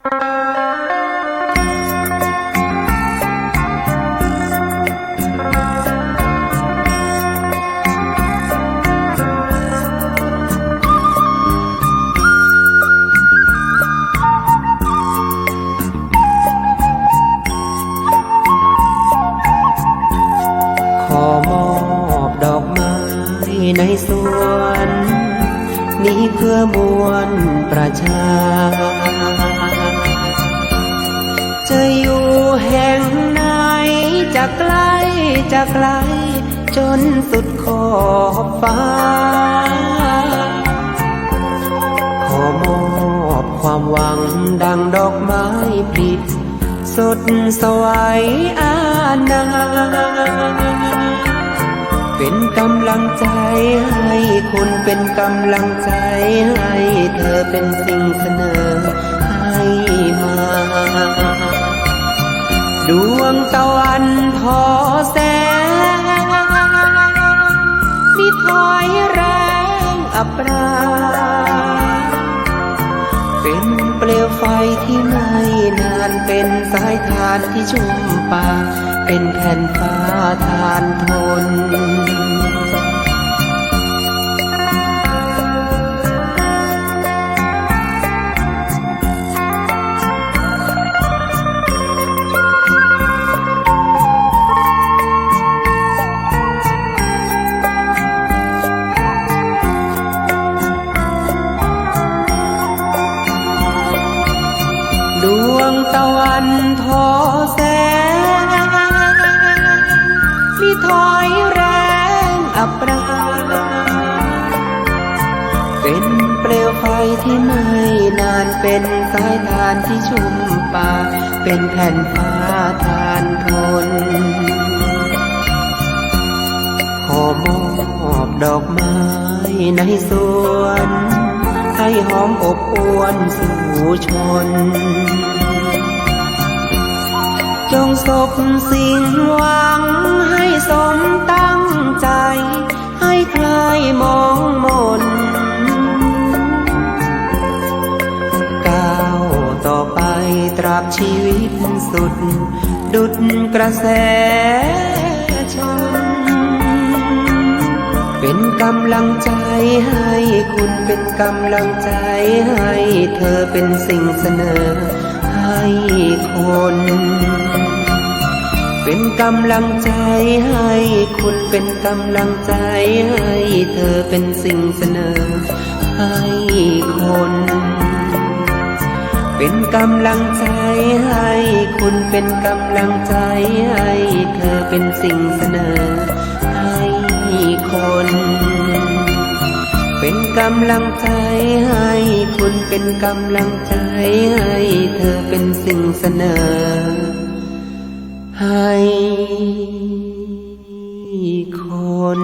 ขอมอบดอกไม้ในสวน นี้เพื่อมวลประชา จะอยู่แห่งไหนจะไกลจะไกล จนสุดขอบฟ้า ขอมอบความหวังดังดอกไม้ผลิสดสวยอาณาเป็นกำลังใจให้คุณเป็นกำลังใจให้เธอเป็นสิ่งเสนอให้ ไฟที่ไม่นานเป็นสายทานที่ชุ่มปาเป็นแผ่นฟ้าทานทน ตะวันทอแสง มีถอยแรงอับราเป็นเปลวไฟที่ไม่นานเป็นสายทานที่ชุ่มป่า เป็นแผ่นฟ้าทานทนขอมอบดอกไม้ในสวนให้หอมอบอวนสู่ชน จงสบสิ่งหวัง ให้สมตั้งใจ ให้ใครมองมนก้าวต่อไปตราบชีวิตสุด ดุดกระแสชนเป็นกำลังใจให้คุณเป็นกำลังใจให้เธอเป็นสิ่งเสนอให้คน เป็นกำลังใจให้คุณเป็นกำลังใจให้เธอเป็นสิ่งเสนอให้คน เป็นกำลังใจให้คุณเป็นกำลังใจให้เธอเป็นสิ่งเสนอให้คนเป็นกำลังใจให้คุณเป็นกำลังใจให้เธอเป็นสิ่งเสนอ ให้คน